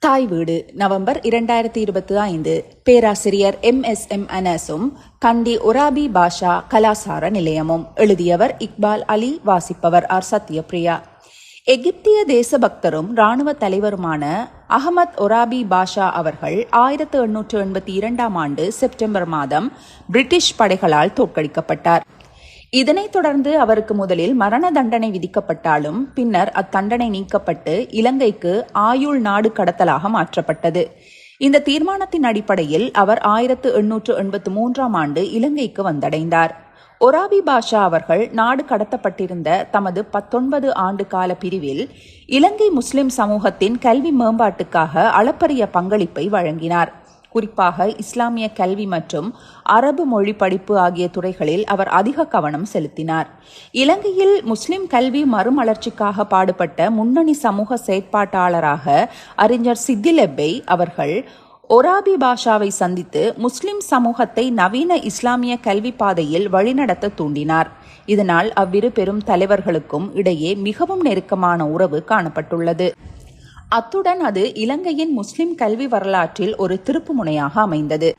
தாய் வீடு நவம்பர் இரண்டாயிரத்தி இருபத்தி ஐந்து. பேராசிரியர் எம் எஸ் எம் அனஸும் கண்டி ஒராபி பாஷா கலாசார நிலையமும். எழுதியவர் இக்பால் அலி வாசிப்பவர் ஆர் சத்யபிரியா எகிப்திய தேசபக்தரும் ராணுவ தலைவருமான அகமத் ஒராபி பாஷா அவர்கள் ஆயிரத்து எண்ணூற்று எண்பத்தி இரண்டாம் ஆண்டு செப்டம்பர் மாதம் பிரிட்டிஷ் படைகளால் தோற்கடிக்கப்பட்டார். இதனைத் தொடர்ந்து அவருக்கு முதலில் மரண தண்டனை விதிக்கப்பட்டாலும் பின்னர் அத்தண்டனை நீக்கப்பட்டு இலங்கைக்கு ஆயுள் நாடு கடத்தலாக மாற்றப்பட்டது. இந்த தீர்மானத்தின் அடிப்படையில் அவர் ஆயிரத்து எண்ணூற்று எண்பத்து மூன்றாம் ஆண்டு இலங்கைக்கு வந்தடைந்தார். ஒராபி பாஷா அவர்கள் நாடு கடத்தப்பட்டிருந்த தமது பத்தொன்பது ஆண்டு கால பிரிவில் இலங்கை முஸ்லிம் சமூகத்தின் கல்வி மேம்பாட்டுக்காக அளப்பரிய பங்களிப்பை வழங்கினார். குறிப்பாக இஸ்லாமிய கல்வி மற்றும் அரபு மொழி படிப்பு ஆகிய துறைகளில் அவர் அதிக கவனம் செலுத்தினார். இலங்கையில் முஸ்லிம் கல்வி மறுமலர்ச்சிக்காக பாடுபட்ட முன்னணி சமூக செயற்பாட்டாளராக அறிஞர் சித்திலெப்பை அவர்கள் ஒராபி பாஷாவை சந்தித்து முஸ்லிம் சமூகத்தை நவீன இஸ்லாமிய கல்வி பாதையில் வழிநடத்த தூண்டினார். இதனால் அவ்விரு பெரும் தலைவர்களுக்கும் இடையே மிகவும் நெருக்கமான உறவு காணப்பட்டுள்ளது. அத்துடன் அது இலங்கையின் முஸ்லிம் கல்வி வரலாற்றில் ஒரு திருப்புமுனையாக அமைந்தது.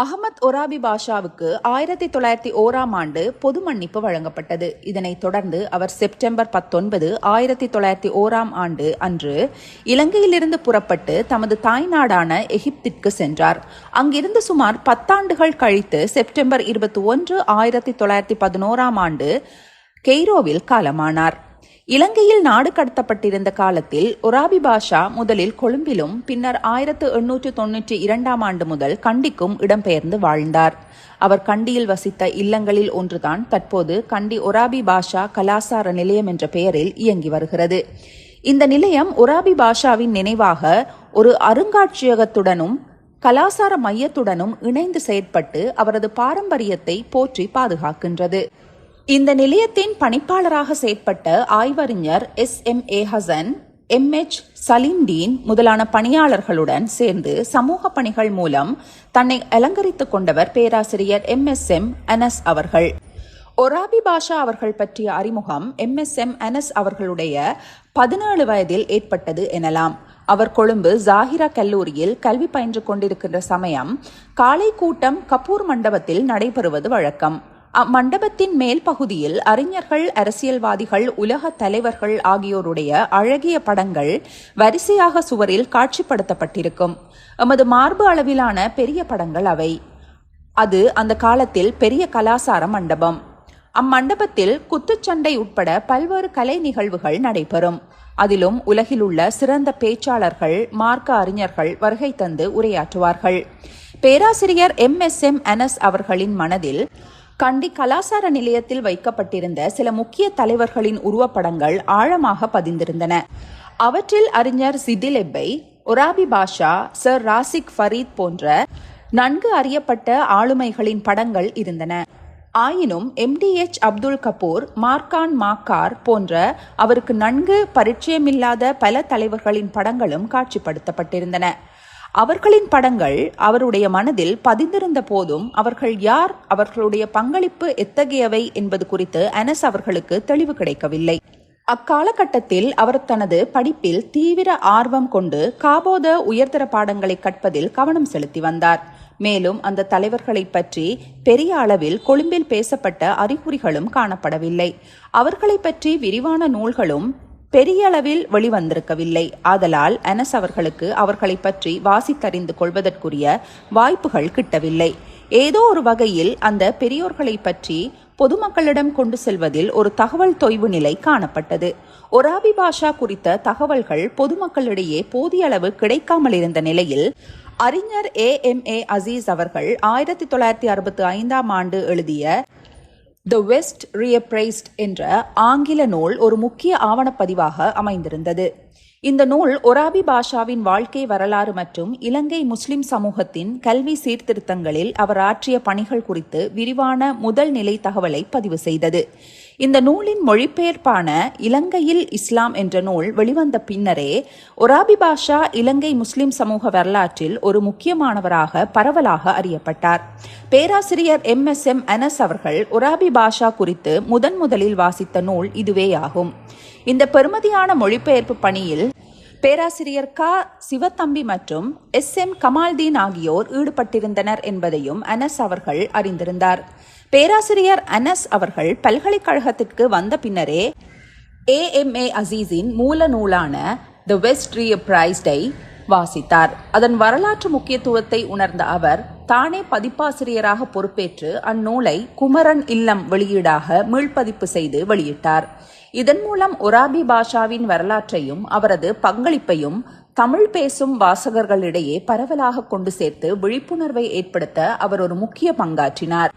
அகமத் ஒராபி பாஷாவுக்கு ஆயிரத்தி தொள்ளாயிரத்தி ஓராம் ஆண்டு பொது மன்னிப்பு வழங்கப்பட்டது. இதனைத் தொடர்ந்து அவர் செப்டம்பர் பத்தொன்பது ஆயிரத்தி தொள்ளாயிரத்தி ஓராம் ஆண்டு அன்று இலங்கையிலிருந்து புறப்பட்டு தமது தாய்நாடான எகிப்திற்கு சென்றார். அங்கிருந்து சுமார் பத்தாண்டுகள் கழித்து செப்டம்பர் இருபத்தி ஒன்று ஆயிரத்தி தொள்ளாயிரத்தி பதினோராம் ஆண்டு கெய்ரோவில் காலமானார். இலங்கையில் நாடு கடத்தப்பட்டிருந்த காலத்தில் ஒராபி பாஷா முதலில் கொழும்பிலும் பின்னர் ஆயிரத்து எண்ணூற்று தொன்னூற்றி இரண்டாம் ஆண்டு முதல் கண்டிக்கும் இடம்பெயர்ந்து வாழ்ந்தார். அவர் கண்டியில் வசித்த இல்லங்களில் ஒன்றுதான் தற்போது கண்டி ஒராபி பாஷா கலாசார நிலையம் என்ற பெயரில் இயங்கி வருகிறது. இந்த நிலையம் ஒராபி பாஷாவின் நினைவாக ஒரு அருங்காட்சியகத்துடனும் கலாசார மையத்துடனும் இணைந்து செயற்பட்டு அவரது பாரம்பரியத்தை போற்றி பாதுகாக்கின்றது. இந்த நிலையத்தின் பணிப்பாளராக செயற்பட்ட ஆய்வறிஞர் S. M. A. Hasan M. H. Saleemdeen முதலான பணியாளர்களுடன் சேர்ந்து சமூக பணிகள் மூலம் தன்னை அலங்கரித்துக் கொண்டவர் பேராசிரியர் எம். எஸ். எம். அனஸ் அவர்கள். ஒராபி பாஷா அவர்கள் பற்றிய அறிமுகம் எம். எஸ். எம். அனஸ் அவர்களுடைய பதினேழு வயதில் ஏற்பட்டது எனலாம். அவர் கொழும்பு ஜாகிரா கல்லூரியில் கல்வி பயின்று கொண்டிருக்கின்ற சமயம் காலை கூட்டம் கபூர் மண்டபத்தில் நடைபெறுவது வழக்கம். அம்மண்டபத்தின் மேல் பகுதியில் அறிஞர்கள் அரசியல்வாதிகள் உலக தலைவர்கள் ஆகியோருடைய அழகிய படங்கள் வரிசையாக சுவரில் காட்சிப்படுத்தப்பட்டிருக்கும். எமது மார்பு அளவிலான பெரிய படங்கள் அவை. அது அந்த காலத்தில் பெரிய கலாசார மண்டபம். அம்மண்டபத்தில் குத்துச்சண்டை உட்பட பல்வேறு கலை நிகழ்வுகள் நடைபெறும். அதிலும் உலகிலுள்ள சிறந்த பேச்சாளர்கள் மார்க்க அறிஞர்கள் வருகை தந்து உரையாற்றுவார்கள். பேராசிரியர் எம். எஸ். எம். அனஸ் அவர்களின் மனதில் கண்டி கலாசார நிலையத்தில் வைக்கப்பட்டிருந்த சில முக்கிய தலைவர்களின் உருவப்படங்கள் ஆழமாக பதிந்திருந்தன. அவற்றில் அறிஞர் சிதிலெப்பை ஒராபி பாஷா சர் ராசிக் ஃபரீத் போன்ற நன்கு அறியப்பட்ட ஆளுமைகளின் படங்கள் இருந்தன. ஆயினும் எம்டிஎச் அப்துல் கபூர் மார்கான் மாக்கார் போன்ற அவருக்கு நன்கு பரிச்சயமில்லாத பல தலைவர்களின் படங்களும் காட்சிப்படுத்தப்பட்டிருந்தன. அவர்களின் படங்கள் அவருடைய மனதில் பதிந்திருந்த போதும் அவர்கள் யார் அவர்களுடைய பங்களிப்பு எத்தகையவை என்பது குறித்து அனஸ் அவர்களுக்கு தெளிவு கிடைக்கவில்லை. அக்காலகட்டத்தில் அவர் தனது படிப்பில் தீவிர ஆர்வம் கொண்டு காபோத உயர்தர பாடங்களை கற்பதில் கவனம் செலுத்தி வந்தார். மேலும் அந்த தலைவர்களை பற்றி பெரிய அளவில் கொழும்பில் பேசப்பட்ட அறிகுறிகளும் காணப்படவில்லை. அவர்களை பற்றி விரிவான நூல்களும் பெரிய அளவில் வெளிவந்திருக்கவில்லை. ஆதலால் அனஸ் அவர்களுக்கு அவர்களை பற்றி வாசித்தறிந்து கொள்வதற்குரிய வாய்ப்புகள் கிட்டவில்லை. ஏதோ ஒரு வகையில் அந்த பெரியோர்களை பற்றி பொதுமக்களிடம் கொண்டு செல்வதில் ஒரு தகவல் தொய்வு நிலை காணப்பட்டது. ஒராபி பாஷா குறித்த தகவல்கள் பொதுமக்களிடையே போதிய அளவு கிடைக்காமல் இருந்த நிலையில் அறிஞர் ஏ எம் ஏ அசீஸ் அவர்கள் ஆயிரத்தி தொள்ளாயிரத்தி அறுபத்தி ஐந்தாம் ஆண்டு எழுதிய த வெஸ்ட் ரியப்ரைஸ்ட் என்ற ஆங்கில நூல் ஒரு முக்கிய ஆவணப்பதிவாக அமைந்திருந்தது. இந்த நூல் ஒராபி பாஷாவின் வாழ்க்கை வரலாறு மற்றும் இலங்கை முஸ்லிம் சமூகத்தின் கல்வி சீர்திருத்தங்களில் அவர் ஆற்றிய பணிகள் குறித்து விரிவான முதல் நிலை தகவலை பதிவு செய்தது. இந்த நூலின் மொழிபெயர்ப்பான இலங்கையில் இஸ்லாம் என்ற நூல் வெளிவந்த பின்னரே ஒராபி பாஷா இலங்கை முஸ்லிம் சமூக வரலாற்றில் ஒரு முக்கியமானவராக பரவலாக அறியப்பட்டார். பேராசிரியர் எம். எஸ். எம். அனஸ் அவர்கள் ஒராபி பாஷா குறித்து முதன் முதலில் வாசித்த நூல் இதுவேயாகும். இந்த பெருமதியான மொழிபெயர்ப்பு பணியில் பேராசிரியர் க. சிவத்தம்பி மற்றும் எஸ். எம். கமால்தீன் ஆகியோர் ஈடுபட்டிருந்தனர் என்பதையும் அனஸ் அவர்கள் அறிந்திருந்தார். பேராசிரியர் அனஸ் அவர்கள் பல்கலைக்கழகத்திற்கு வந்த பின்னரே ஏஎம்ஏ அசீஸின் மூல நூலான த வெஸ்ட் ரீப்ரைஸ்டை வாசித்தார். அதன் வரலாற்று முக்கியத்துவத்தை உணர்ந்த அவர் தானே பதிப்பாசிரியராக பொறுப்பேற்று அந்நூலை குமரன் இல்லம் வெளியீடாக மீள்பதிப்பு செய்து வெளியிட்டார். இதன் மூலம் ஒராபி பாஷாவின் வரலாற்றையும் அவரது பங்களிப்பையும் தமிழ் பேசும் வாசகர்களிடையே பரவலாக கொண்டு சேர்த்து விழிப்புணர்வை ஏற்படுத்த அவர் ஒரு முக்கிய பங்காற்றினார்.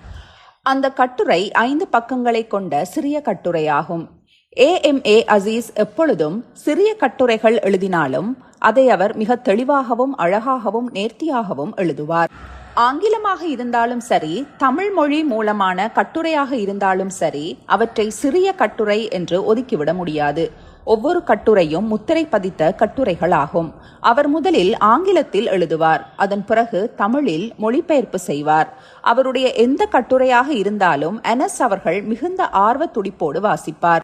அந்த கட்டுரை ஐந்து பக்கங்களை கொண்ட சிறிய கட்டுரையாகும். ஏஎம்ஏ அசீஸ் எப்பொழுதும் சிறிய கட்டுரைகள் எழுதினாலும் அதை அவர் மிக தெளிவாகவும் அழகாகவும் நேர்த்தியாகவும் எழுதுவார். ஆங்கிலமாக இருந்தாலும் சரி தமிழ் மொழி மூலமான கட்டுரையாக இருந்தாலும் சரி அவற்றை சிறிய கட்டுரை என்று ஒதுக்கிவிட முடியாது. ஒவ்வொரு கட்டுரையும் முத்திரை பதித்த கட்டுரைகளாகும். அவர் முதலில் ஆங்கிலத்தில் எழுதுவார். அதன் பிறகு தமிழில் மொழிபெயர்ப்பு செய்வார். அவருடைய எந்த கட்டுரையாக இருந்தாலும் அனஸ் அவர்கள் மிகுந்த ஆர்வ துடிப்போடு வாசிப்பார்.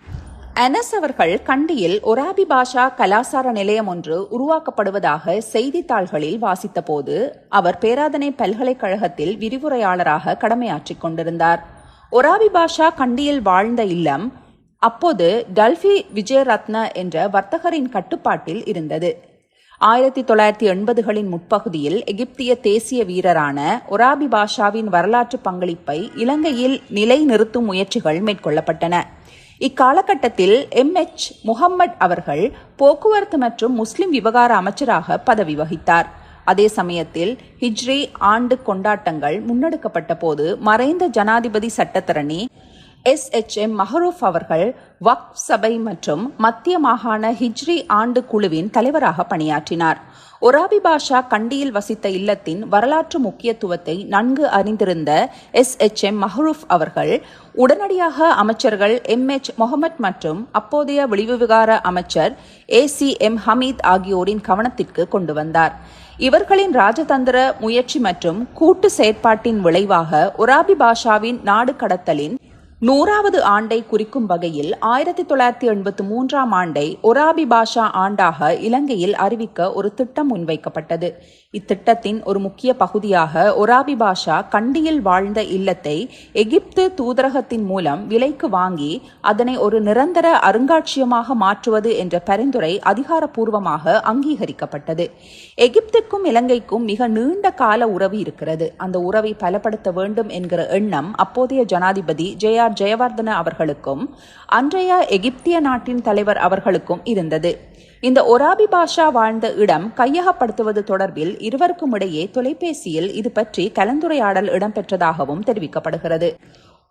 அனஸ் அவர்கள் கண்டியில் ஒராபி பாஷா கலாசார நிலையம் ஒன்று உருவாக்கப்படுவதாக செய்தித்தாள்களில் வாசித்தபோது அவர் பேராதனை பல்கலைக்கழகத்தில் விரிவுரையாளராக கடமையாற்றிக் கொண்டிருந்தார். ஒராபி பாஷா கண்டியில் வாழ்ந்த இல்லம் அப்போது டல்ஃபி விஜயரத்ன என்ற வர்த்தகரின் கட்டுப்பாட்டில் இருந்தது. ஆயிரத்தி தொள்ளாயிரத்தி எண்பதுகளின் முற்பகுதியில் எகிப்திய தேசிய வீரரான ஒராபி பாஷாவின் வரலாற்று பங்களிப்பை இலங்கையில் நிலைநிறுத்தும் முயற்சிகள் மேற்கொள்ளப்பட்டன. இக்காலகட்டத்தில் எம். எச். முகம்மது அவர்கள் போக்குவரத்து மற்றும் முஸ்லிம் விவகார அமைச்சராக பதவி வகித்தார். அதே சமயத்தில் ஹிஜ்ரி ஆண்டு கொண்டாட்டங்கள் முன்னெடுக்கப்பட்ட போது மறைந்த ஜனாதிபதி சட்டத்தரணி எஸ் எச் எம் மஹரூஃப் அவர்கள் வக்ஃப் சபை மற்றும் மத்திய மாகாண ஹிஜ்ரி ஆண்டு குழுவின் தலைவராக பணியாற்றினார். ஒராபி பாஷா கண்டியில் வசித்த இல்லத்தின் வரலாற்று முக்கியத்துவத்தை நன்கு அறிந்திருந்த எஸ் எச் எம் மஹரூஃப் அவர்கள் உடனடியாக அமைச்சர்கள் எம் எச் முகமது மற்றும் அப்போதைய வெளிவிவகார அமைச்சர் ஏ சி எம் ஹமீத் ஆகியோரின் கவனத்திற்கு கொண்டு வந்தார். இவர்களின் ராஜதந்திர முயற்சி மற்றும் கூட்டு செயற்பாட்டின் விளைவாக ஒராபி பாஷாவின் நாடு கடத்தலின் நூறாவது ஆண்டை குறிக்கும் வகையில் ஆயிரத்தி தொள்ளாயிரத்தி எண்பத்தி மூன்றாம் ஆண்டை ஒராபி பாஷா ஆண்டாக இலங்கையில் அறிவிக்க ஒரு திட்டம் முன்வைக்கப்பட்டது. இத்திட்டத்தின் ஒரு முக்கிய பகுதியாக ஒராபி பாஷா கண்டியில் வாழ்ந்த இல்லத்தை எகிப்து தூதரகத்தின் மூலம் விலைக்கு வாங்கி அதனை ஒரு நிரந்தர அருங்காட்சியகமாக மாற்றுவது என்ற பரிந்துரை அதிகாரப்பூர்வமாக அங்கீகரிக்கப்பட்டது. எகிப்துக்கும் இலங்கைக்கும் மிக நீண்ட கால உறவு இருக்கிறது. அந்த உறவை பலப்படுத்த வேண்டும் என்கிற எண்ணம் அப்போதைய ஜனாதிபதி ஜே ஆர் ஜெயவர்தன அவர்களுக்கும் அன்றைய எகிப்திய நாட்டின் தலைவர் அவர்களுக்கும் இருந்தது. இந்த ஒராபி பாஷா வாழ்ந்த இடம் கையகப்படுத்துவது தொடர்பில் இருவருக்கும் இடையே தொலைபேசியில் இது பற்றி கலந்துரையாடல் இடம்பெற்றதாகவும் தெரிவிக்கப்படுகிறது.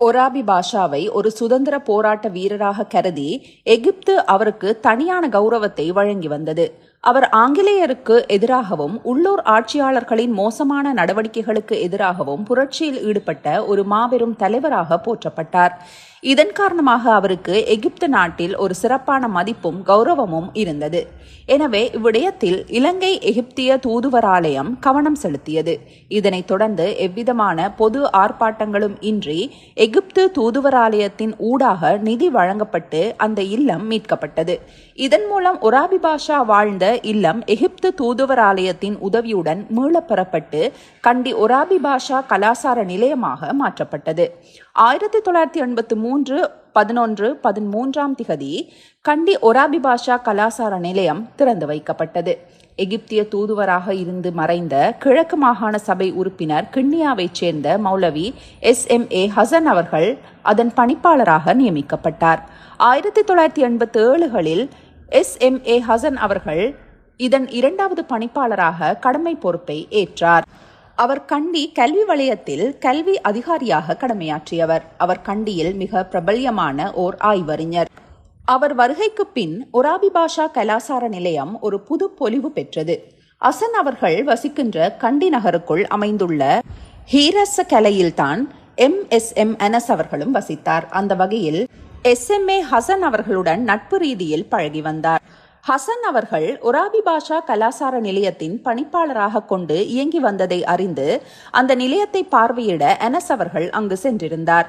ஒராபி பாஷாவை ஒரு சுதந்திர போராட்ட வீரராக கருதி எகிப்து அவருக்கு தனியான கௌரவத்தை வழங்கி வந்தது. அவர் ஆங்கிலேயருக்கு எதிராகவும் உள்ளூர் ஆட்சியாளர்களின் மோசமான நடவடிக்கைகளுக்கு எதிராகவும் புரட்சியில் ஈடுபட்ட ஒரு மாபெரும் தலைவராக போற்றப்பட்டார். இதன் காரணமாக அவருக்கு எகிப்து நாட்டில் ஒரு சிறப்பான மதிப்பும் கௌரவமும் இருந்தது. எனவே இவ்விடயத்தில் இலங்கை எகிப்திய தூதுவராலயம் கவனம் செலுத்தியது. இதனைத் தொடர்ந்து எவ்விதமான பொது ஆர்ப்பாட்டங்களும் இன்றி எகிப்து தூதுவராலயத்தின் ஊடாக நிதி வழங்கப்பட்டு அந்த இல்லம் மீட்கப்பட்டது. இதன் மூலம் ஒராபி பாஷா வாழ்ந்த இல்லம் எகிப்து தூதுவராலயத்தின் உதவியுடன் மீளப்பெறப்பட்டு கண்டி ஒராபி பாஷா கலாசார நிலையமாக மாற்றப்பட்டது. ஆயிரத்தி தொள்ளாயிரத்தி எண்பத்தி மூன்று பதினொன்று பதிமூன்றாம் திகதி கண்டி ஒராபி பாஷா கலாசார நிலையம் திறந்து வைக்கப்பட்டது. எகிப்திய தூதுவராக இருந்து மறைந்த கிழக்கு மாகாண சபை உறுப்பினர் கிண்ணியாவைச் சேர்ந்த மௌலவி எஸ். எம். ஏ. ஹசன் அவர்கள் அதன் பணிப்பாளராக நியமிக்கப்பட்டார். ஆயிரத்தி தொள்ளாயிரத்தி எண்பத்தி ஏழுகளில் எஸ். எம். ஏ. ஹசன் அவர்கள் இதன் இரண்டாவது பணிப்பாளராக கடமை பொறுப்பை ஏற்றார். அவர் கண்டி கல்வி வலயத்தில் கல்வி அதிகாரியாக கடமையாற்றியவர். அவர் கண்டியில் மிக பிரபல்யமான ஓர் ஆய்வறிஞர். அவர் வருகைக்கு பின் ஒராபி பாஷா கலாசார நிலையம் ஒரு புது பொலிவு பெற்றது. அசன் அவர்கள் வசிக்கின்ற கண்டி நகருக்குள் அமைந்துள்ள ஹீரச கலையில்தான் எம். எஸ். எம். அனஸ் அவர்களும் வசித்தார். அந்த வகையில் எஸ். எம். ஏ. ஹசன் அவர்களுடன் நட்பு ரீதியில் பழகி வந்தார். ஹசன் அவர்கள் ஒராபி பாஷா கலாசார நிலையத்தின் பணிப்பாளராக கொண்டு இயங்கி வந்ததை அறிந்து அந்த நிலையத்தை பார்வையிட அனஸ் அவர்கள் அங்கு சென்றிருந்தார்.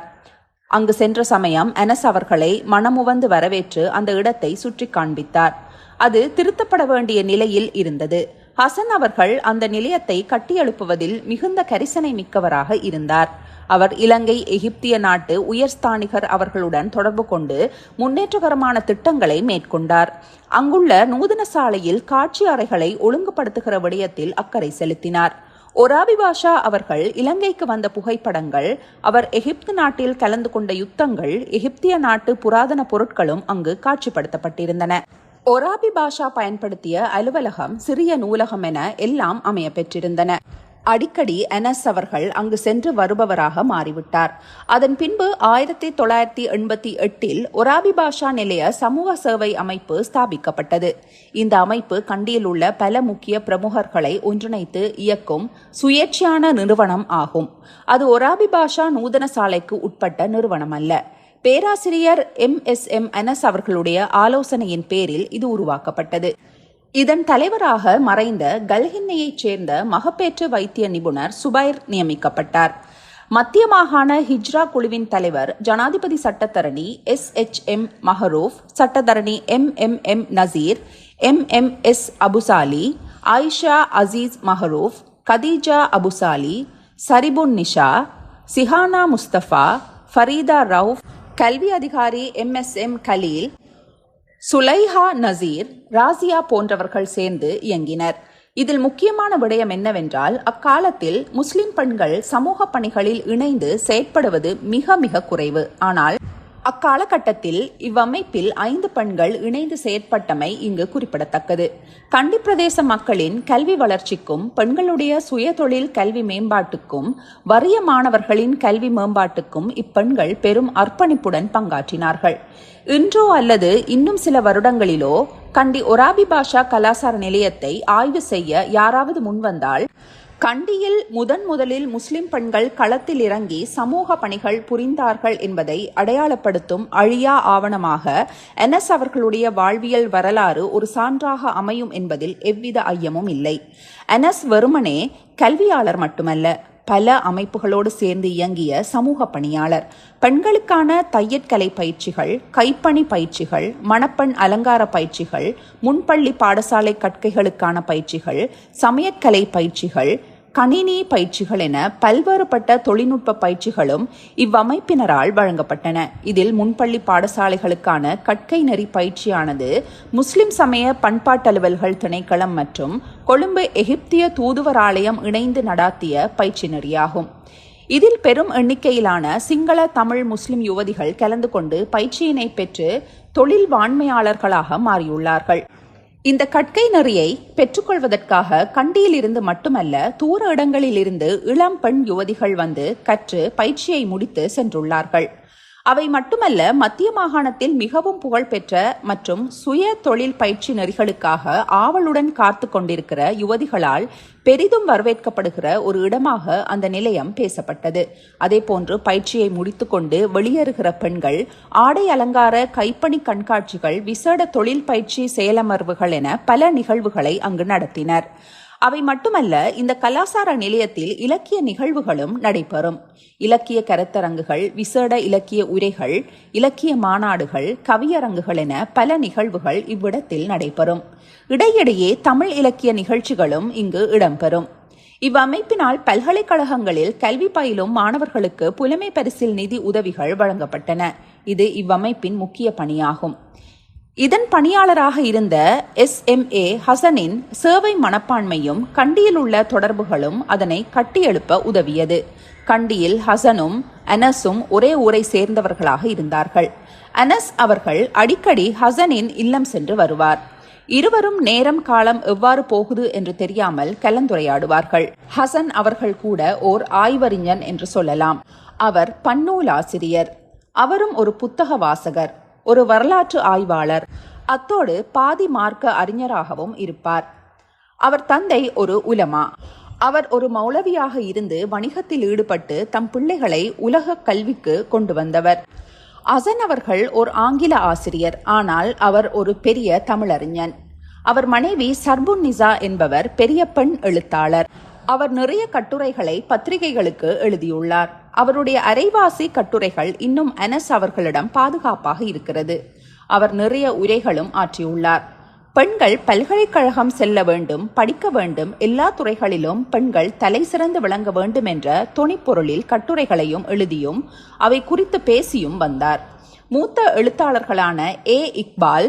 அங்கு சென்ற சமயம் அனஸ் அவர்களை மனமுவந்து வரவேற்று அந்த இடத்தை சுற்றி காண்பித்தார். அது திருத்தப்பட வேண்டிய நிலையில் இருந்தது. ஹசன் அவர்கள் அந்த நிலையத்தை கட்டியெழுப்புவதில் மிகுந்த கரிசனை மிக்கவராக இருந்தார். அவர் இலங்கை எகிப்திய நாட்டு உயர்ஸ்தானிகர் அவர்களுடன் தொடர்பு கொண்டு முன்னேற்றகரமான திட்டங்களை மேற்கொண்டார். அங்குள்ள நூதன சாலையில் காட்சி அறைகளை ஒழுங்குபடுத்துகிற விடயத்தில் அக்கறை செலுத்தினார். ஒராபி பாஷா அவர்கள் இலங்கைக்கு வந்த புகைப்படங்கள் அவர் எகிப்து நாட்டில் கலந்து கொண்ட யுத்தங்கள் எகிப்திய நாட்டு புராதன பொருட்களும் அங்கு காட்சிப்படுத்தப்பட்டிருந்தன. ஒராபி பாஷா பயன்படுத்திய அலுவலகம் சிறிய நூலகம் என எல்லாம் அமைய பெற்றிருந்தன. அடிக்கடி எனஸ் அவர்கள் அங்கு சென்று வருபவராக மாறிவிட்டார். அதன் பின்பு ஆயிரத்தி தொள்ளாயிரத்தி எண்பத்தி எட்டில் ஒராபி பாஷா நிலைய சமூக சேவை அமைப்பு ஸ்தாபிக்கப்பட்டது. இந்த அமைப்பு கண்டியில் உள்ள பல முக்கிய பிரமுகர்களை ஒன்றிணைத்து இயக்கும் சுயேட்சையான நிறுவனம் ஆகும். அது ஒராபி பாஷா நூதன சாலைக்கு உட்பட்ட நிறுவனம் அல்ல. பேராசிரியர் எம் எஸ் எம் அனஸ் அவர்களுடைய ஆலோசனையின் பேரில் இது உருவாக்கப்பட்டது. இதன் தலைவராக மறைந்த கல்ஹின்னையைச் சேர்ந்த மகப்பேற்று வைத்திய நிபுணர் சுபைர் நியமிக்கப்பட்டார். மத்திய மாகாண ஹிஜ்ரா குழுவின் தலைவர் ஜனாதிபதி சட்டத்தரணி எஸ் எச் எம் மஹரூஃப் சட்டத்தரணி M M M Naseer M M S Abusali Ayesha Azeez Mahroof Khadija Abusali Sharifun Nisha Sihana Mustafa Fareeda Rauf கல்வி அதிகாரி M S M Khaleel Sulaiha Naseer Rasiya போன்றவர்கள் சேர்ந்து இயங்கினர். இதில் முக்கியமான விடயம் என்னவென்றால் அக்காலத்தில் முஸ்லிம் பெண்கள் சமூக பணிகளில் இணைந்து செயற்படுவது மிக மிக குறைவு. ஆனால் அக்காலகட்டத்தில் இவ்வமைப்பில் ஐந்து பெண்கள் இணைந்து செயற்பட்டமை இங்கு குறிப்பிடத்தக்கது. கண்டி பிரதேச மக்களின் கல்வி வளர்ச்சிக்கும் பெண்களுடைய சுயதொழில் கல்வி மேம்பாட்டுக்கும் வறிய மாணவர்களின் கல்வி மேம்பாட்டுக்கும் இப்பெண்கள் பெரும் அர்ப்பணிப்புடன் பங்காற்றினார்கள். இன்றோ அல்லது இன்னும் சில வருடங்களிலோ கண்டி ஒராபி பாஷா கலாசார நிலையத்தை ஆய்வு செய்ய யாராவது முன்வந்தால் கண்டியில் முதன் முதலில் முஸ்லிம் பெண்கள் களத்தில் இறங்கி சமூக பணிகள் புரிந்தார்கள் என்பதை அடையாளப்படுத்தும் அழியா ஆவணமாக என்எஸ் அவர்களுடைய வாழ்வியல் வரலாறு ஒரு சான்றாக அமையும் என்பதில் எவ்வித ஐயமும் இல்லை. என்எஸ் வெறுமனே கல்வியாளர் மட்டுமல்ல பல அமைப்புகளோடு சேர்ந்து இயங்கிய சமூக பணியாளர். பெண்களுக்கான தையற்கலை பயிற்சிகள் கைப்பணி பயிற்சிகள் மணப்பெண் அலங்கார பயிற்சிகள் முன்பள்ளி பாடசாலை கற்கைகளுக்கான பயிற்சிகள் சமையற்கலை பயிற்சிகள் கணினி பயிற்சிகள் என பல்வேறுபட்ட தொழில்நுட்ப பயிற்சிகளும் இவ்வமைப்பினரால் வழங்கப்பட்டன. இதில் முன்பள்ளி பாடசாலைகளுக்கான கற்கை நெறி பயிற்சியானது முஸ்லிம் சமய பண்பாட்டலுவல்கள் திணைக்களம் மற்றும் கொழும்பு எகிப்திய தூதுவராலயம் இணைந்து நடாத்திய பயிற்சி நெறியாகும். இதில் பெரும் எண்ணிக்கையிலான சிங்கள தமிழ் முஸ்லிம் யுவதிகள் கலந்து கொண்டு பயிற்சியினை பெற்று தொழில் வாண்மையாளர்களாக மாறியுள்ளார்கள். இந்த கற்கை நெறியை பெற்றுக்கொள்வதற்காக கண்டியிலிருந்து மட்டுமல்ல தூர இடங்களிலிருந்து இளம் பெண் யுவதிகள் வந்து கற்று பயிற்சியை முடித்து சென்றுள்ளார்கள். அவை மட்டுமல்ல மத்திய மாகாணத்தில் மிகவும் புகழ்பெற்ற மற்றும் சுய தொழில் பயிற்சி நெறிகளுக்காக ஆவலுடன் காத்து கொண்டிருக்கிற யுவதிகளால் பெரிதும் வரவேற்கப்படுகிற ஒரு இடமாக அந்த நிலையம் பேசப்பட்டது. அதேபோன்று பயிற்சியை முடித்துக்கொண்டு வெளியேறுகிற பெண்கள் ஆடை அலங்கார கைப்பணி கண்காட்சிகள் விசேட தொழில் பயிற்சி செயலமர்வுகள் என பல நிகழ்வுகளை அங்கு நடத்தினர். அவை மட்டுமல்ல இந்த கலாசார நிலையத்தில் இலக்கிய நிகழ்வுகளும் நடைபெறும். இலக்கிய கருத்தரங்குகள் விசேட இலக்கிய உரைகள் இலக்கிய மாநாடுகள் கவியரங்குகள் என பல நிகழ்வுகள் இவ்விடத்தில் நடைபெறும். இடையிடையே தமிழ் இலக்கிய நிகழ்ச்சிகளும் இங்கு இடம்பெறும். இவ்வமைப்பினால் பல்கலைக்கழகங்களில் கல்வி பயிலும் மாணவர்களுக்கு புலமை பரிசில் நிதி உதவிகள் வழங்கப்பட்டன. இது இவ்வமைப்பின் முக்கிய பணியாகும். இதன் பணியாளராக இருந்த எஸ் எம் ஏ ஹசனின் சேவை மனப்பான்மையும் கண்டியில் உள்ள தொடர்புகளும் அதனை கட்டியெழுப்ப உதவியது. கண்டியில் ஹசனும் அனஸும் ஒரே ஊரை சேர்ந்தவர்களாக இருந்தார்கள். அனஸ் அவர்கள் அடிக்கடி ஹசனின் இல்லம் சென்று வருவார். இருவரும் நேரம் காலம் எவ்வாறு போகுது என்று தெரியாமல் கலந்துரையாடுவார்கள். ஹசன் அவர்கள் கூட ஓர் ஆய்வறிஞன் என்று சொல்லலாம். அவர் பன்னூல் ஆசிரியர். அவரும் ஒரு புத்தக வாசகர். ஒரு வரலாற்று ஆய்வாளர். அத்தோடு பாதி மார்க்க அறிஞராகவும் இருப்பார். அவர் தந்தை ஒரு உலமா. அவர் ஒரு மௌலவியாக இருந்து வணிகத்தில் ஈடுபட்டு தம் பிள்ளைகளை உலக கல்விக்கு கொண்டு வந்தவர். அசன் அவர்கள் ஒரு ஆங்கில ஆசிரியர். ஆனால் அவர் ஒரு பெரிய தமிழறிஞன் அவர் மனைவி சர்புன் நிசா என்பவர் பெரிய பெண் எழுத்தாளர். அவர் நிறைய கட்டுரைகளை பத்திரிகைகளுக்கு எழுதியுள்ளார். அவருடைய அரைவாசி கட்டுரைகள் இன்னும் அனஸ் அவர்களிடம் பாதுகாப்பாக இருக்கிறது. அவர் நிறைய உரைகளும் ஆற்றியுள்ளார். பெண்கள் பல்கலைக்கழகம் செல்ல வேண்டும் படிக்க வேண்டும் எல்லா துறைகளிலும் பெண்கள் தலை சிறந்து விளங்க வேண்டும் என்ற துணிப்பொருளில் கட்டுரைகளையும் எழுதியும் அவை குறித்து பேசியும் வந்தார். மூத்த எழுத்தாளர்களான A Iqbal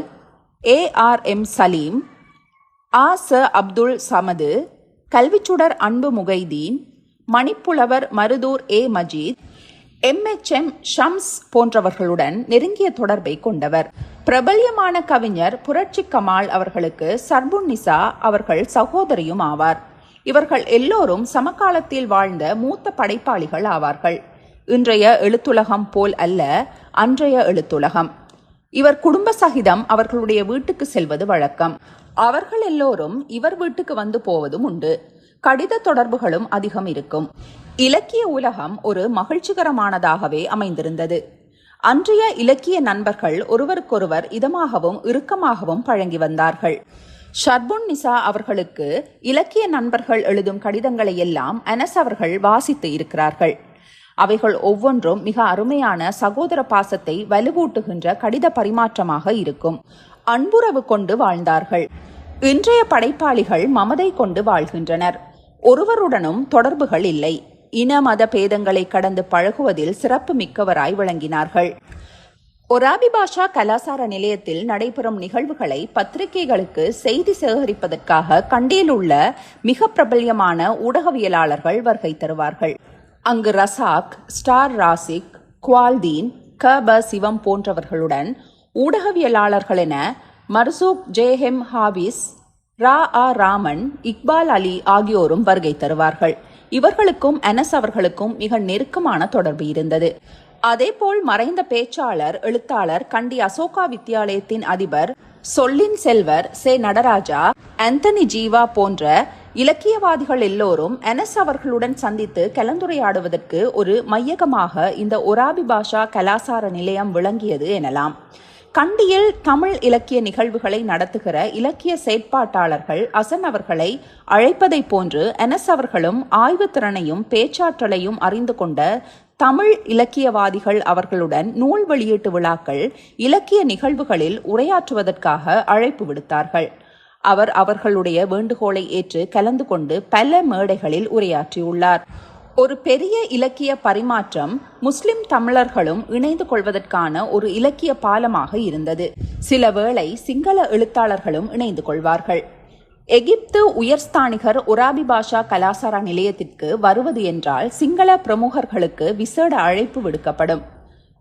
A R M Saleem ஆ ச அப்துல் சமது கல்விச்சுடர் அன்பு முகைதீன் மணிப்புலவர் மருதூர் ஏ. மஜீத் எம்எச்எம் ஷம்ஸ் போன்றவர்களுடன் நெருங்கிய தொடர்பை கொண்டவர். பிரபல்யமான கவிஞர் புரட்சி கமால் அவர்களுக்கு சர்புன்னிசா அவர்கள் சகோதரியும் ஆவார். இவர்கள் எல்லோரும் சமகாலத்தில் வாழ்ந்த மூத்த படைப்பாளிகள் ஆவார்கள். இன்றைய எழுத்துலகம் போல் அல்ல அன்றைய எழுத்துலகம். இவர் குடும்ப சகிதம் அவர்களுடைய வீட்டுக்கு செல்வது வழக்கம். அவர்கள் எல்லோரும் இவர் வீட்டுக்கு வந்து போவதும் உண்டு. கடித தொடர்புகளும் அதிகம் இருக்கும். இலக்கிய உலகம் ஒரு மகிழ்ச்சிகரமானதாகவே அமைந்திருந்தது. அன்றைய இலக்கிய நண்பர்கள் ஒருவருக்கொருவர் இதமாகவும் இறுக்கமாகவும் பழங்கி வந்தார்கள். ஷர்புன் நிசா அவர்களுக்கு இலக்கிய நண்பர்கள் எழுதும் கடிதங்களை எல்லாம் அனஸ் அவர்கள் வாசித்து இருக்கிறார்கள். அவைகள் ஒவ்வொன்றும் மிக அருமையான சகோதர பாசத்தை வலுவூட்டுகின்ற கடித பரிமாற்றமாக இருக்கும். அன்புறவு கொண்டு வாழ்ந்தார்கள். இன்றைய படைப்பாளிகள் மமதை கொண்டு வாழ்கின்றனர். ஒருவருடனும் தொடர்புகள் இல்லை. இன மத பேதங்களை கடந்து பழகுவதில் சிறப்பு மிக்கவராய் விளங்கினார்கள். ஒராபி பாஷா கலாசார நிலையத்தில் நடைபெறும் நிகழ்வுகளை பத்திரிகைகளுக்கு செய்தி சேகரிப்பதற்காக கண்டியில் உள்ள மிக பிரபல்யமான ஊடகவியலாளர்கள் வருகை தருவார்கள். அங்கு ரசாக் ஸ்டார் ராசிக் குவால்தீன் க. ப. சிவம் போன்றவர்களுடன் ஊடகவியலாளர்கள் என மர்சூக் ஜேஹெம் ஹாபிஸ் ரா ஆ ராமன் இக்பால் அலி ஆகியோரும் வருகை தருவார்கள். இவர்களுக்கும் அனஸ் அவர்களுக்கும் மிக நெருக்கமான தொடர்பு இருந்தது. அதேபோல் மறைந்த பேச்சாளர் எழுத்தாளர் கண்டி அசோகா வித்தியாலயத்தின் அதிபர் சொல்லின் செல்வர் சே நடராஜா ஆந்தனி ஜீவா போன்ற இலக்கியவாதிகள் எல்லோரும் அனஸ் அவர்களுடன் சந்தித்து கலந்துரையாடுவதற்கு ஒரு மையகமாக இந்த ஒராபி பாஷா கலாசார நிலையம் விளங்கியது எனலாம். கண்டியில் தமிழ் இலக்கிய நிகழ்வுகளை நடத்துகிற இலக்கிய செயற்பாட்டாளர்கள் அசன் அவர்களை அழைப்பதைப் போன்று என்எஸ் அவர்களும் ஆய்வு திறனையும் பேச்சாற்றலையும் அறிந்து கொண்ட தமிழ் இலக்கியவாதிகள் அவர்களுடன் நூல் வெளியீட்டு விழாக்கள் இலக்கிய நிகழ்வுகளில் உரையாற்றுவதற்காக அழைப்பு விடுத்தார்கள். அவர் அவர்களுடைய வேண்டுகோளை ஏற்று கலந்து கொண்டு பல மேடைகளில் உரையாற்றியுள்ளார். ஒரு பெரிய இலக்கிய பரிமாற்றம் முஸ்லிம் தமிழர்களும் இணைந்து கொள்வதற்கான ஒரு இலக்கிய பாலமாக இருந்தது. சில வேளை சிங்கள எழுத்தாளர்களும் இணைந்து கொள்வார்கள். எகிப்து உயர்ஸ்தானிகர் உராபி பாஷா கலாசார நிலையத்திற்கு வருவது என்றால் சிங்கள பிரமுகர்களுக்கு விசேட அழைப்பு விடுக்கப்படும்.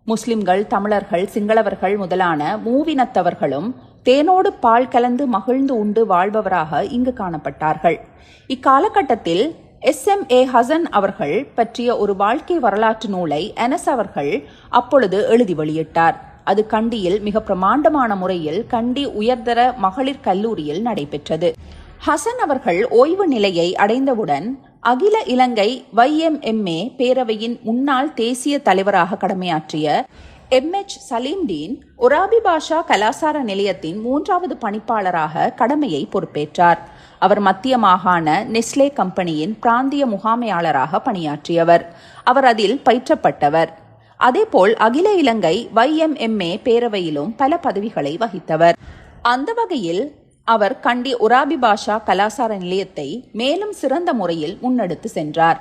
முஸ்லிம்கள் தமிழர்கள் சிங்களவர்கள் முதலான மூவினத்தவர்களும் தேனோடு பால் கலந்து மகிழ்ந்து உண்டு வாழ்பவராக இங்கு காணப்பட்டார்கள். இக்காலகட்டத்தில் எஸ் எம் ஏ ஹசன் அவர்கள் பற்றிய ஒரு வாழ்க்கை வரலாற்று நூலை அனஸ் அவர்கள் அப்பொழுது எழுதி வெளியிட்டார். அது கண்டியில் மிக பிரமாண்டமான முறையில் கண்டி உயர்தர மகளிர் கல்லூரியில் நடைபெற்றது. ஹசன் அவர்கள் ஓய்வு நிலையை அடைந்தவுடன் அகில இலங்கை வைஎம்எம்ஏ பேரவையின் முன்னாள் தேசிய தலைவராக கடமையாற்றிய எம் எச் சலீம்டீன் ஒராபி பாஷா கலாசார நிலையத்தின் மூன்றாவது பணிப்பாளராக கடமையை பொறுப்பேற்றார். அவர் மத்திய மாகாண நெஸ்லே கம்பெனியின் பிராந்திய முகாமையாளராக பணியாற்றியவர். அவர் அதில் பயிற்றப்பட்டவர். அதேபோல் அகில இலங்கை வைஎம்எம்ஏ பேரவையிலும் பல பதவிகளை வகித்தவர். அந்த வகையில் அவர் கண்டி உராபி பாஷா கலாசார நிலையத்தை மேலும் சிறந்த முறையில் முன்னெடுத்து சென்றார்.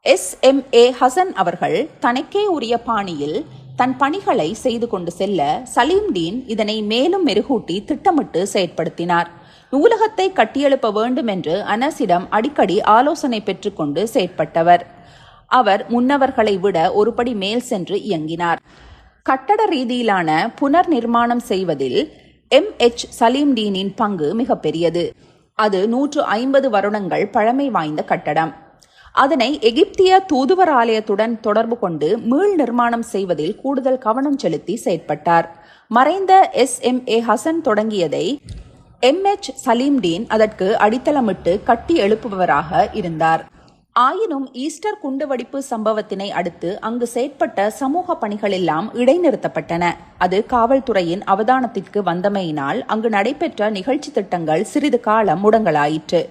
எஸ் எம் ஏ ஹசன் அவர்கள் தனக்கே உரிய பாணியில் தன் பணிகளை செய்து கொண்டு செல்ல சலீம்டீன் இதனை மேலும் மெருகூட்டி திட்டமிட்டு செயற்படுத்தினார். நூலகத்தை கட்டியெழுப்ப வேண்டும் என்று அனஸிடம் அடிக்கடி ஆலோசனை பெற்றுக்கொண்டு செயற்பட்டவர். அவர் முன்னவர்களை விட ஒருபடி மேல் சென்று இயங்கினார். கட்டட ரீதியிலான புனர் நிர்மாணம் செய்வதில் எம். எச். சலீம்டீனின் பங்கு மிகப்பெரியது. அது நூற்று ஐம்பது வருடங்கள் பழமை வாய்ந்த கட்டடம். அதனை எகிப்திய தூதுவர் ஆலயத்துடன் தொடர்பு கொண்டு மீள் நிர்மாணம் செய்வதில் கூடுதல் கவனம் செலுத்தி செயற்பட்டார். மறைந்த எஸ். எம். ஏ. ஹசன் தொடங்கியதை எம் எச் சலீம்டீன் அதற்கு அடித்தளமிட்டு கட்டி எழுப்புபவராக இருந்தார். ஆயினும் ஈஸ்டர் குண்டுவெடிப்பு சம்பவத்தினை அடுத்து அங்கு செயற்பட்ட சமூக பணிகளெல்லாம் இடைநிறுத்தப்பட்டன. அது காவல்துறையின் அவதானத்திற்கு வந்தமையினால் அங்கு நடைபெற்ற நிகழ்ச்சி திட்டங்கள் சிறிது காலம் முடங்கலாயிற்று.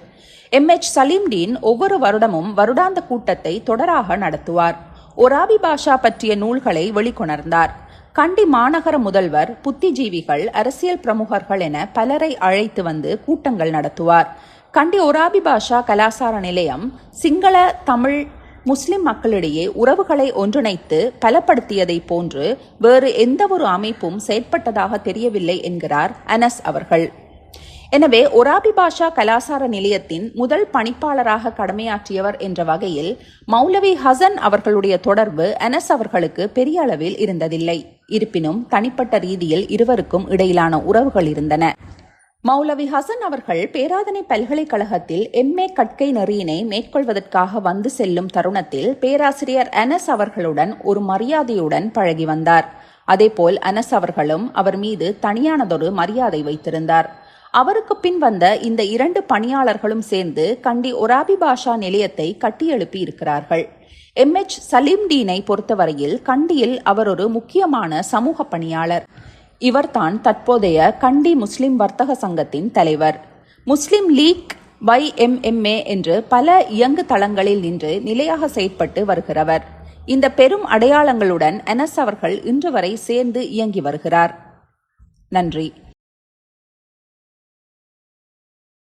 எம் எச் சலீம்டீன் ஒவ்வொரு வருடமும் வருடாந்த கூட்டத்தை தொடராக நடத்துவார். ஒராபி பாஷா பற்றிய நூல்களை வெளிக்கொணர்ந்தார். கண்டி மாநகர முதல்வர் புத்திஜீவிகள் அரசியல் பிரமுகர்கள் என பலரை அழைத்து வந்து கூட்டங்கள் நடத்துவார். கண்டி ஒராபி பாஷா கலாசார நிலையம் சிங்கள தமிழ் முஸ்லிம் மக்களிடையே உறவுகளை ஒன்றிணைத்து பலப்படுத்தியதை போன்று வேறு எந்தவொரு அமைப்பும் செயற்பட்டதாக தெரியவில்லை என்கிறார் அனஸ் அவர்கள். எனவே ஒராபி பாஷா கலாசார நிலையத்தின் முதல் பணிப்பாளராக கடமையாற்றியவர் என்ற வகையில் மௌலவி ஹசன் அவர்களுடைய தொடர்பு அனஸ் அவர்களுக்கு பெரிய அளவில் இருந்ததில்லை. இருப்பினும் தனிப்பட்ட ரீதியில் இருவருக்கும் இடையிலான உறவுகள் இருந்தன. மௌலவி ஹசன் அவர்கள் பேராதனை பல்கலைக்கழகத்தில் எம்ஏ கற்கை நெறியினை மேற்கொள்வதற்காக வந்து செல்லும் தருணத்தில் பேராசிரியர் அனஸ் அவர்களுடன் ஒரு மரியாதையுடன் பழகி வந்தார். அதேபோல் அனஸ் அவர்களும் அவர் மீது தனியானதொரு மரியாதை வைத்திருந்தார். அவருக்கு பின் வந்த இந்த இரண்டு பணியாளர்களும் சேர்ந்து கண்டி ஒராபி பாஷா நிலையத்தை கட்டியெழுப்பி இருக்கிறார்கள். எம். எச். சலீம் டீனை பொறுத்தவரையில் கண்டியில் அவர் ஒரு முக்கியமான சமூக பணியாளர். இவர்தான் தற்போதைய கண்டி முஸ்லிம் வர்த்தக சங்கத்தின் தலைவர். முஸ்லிம் லீக் பை எம்எம்ஏ என்று பல இயங்கு தளங்களில் நின்று நிலையாக செயற்பட்டு வருகிறவர். இந்த பெரும் அடையாளங்களுடன் என்எஸ் அவர்கள் இன்று வரை சேர்ந்து இயங்கி வருகிறார். நன்றி.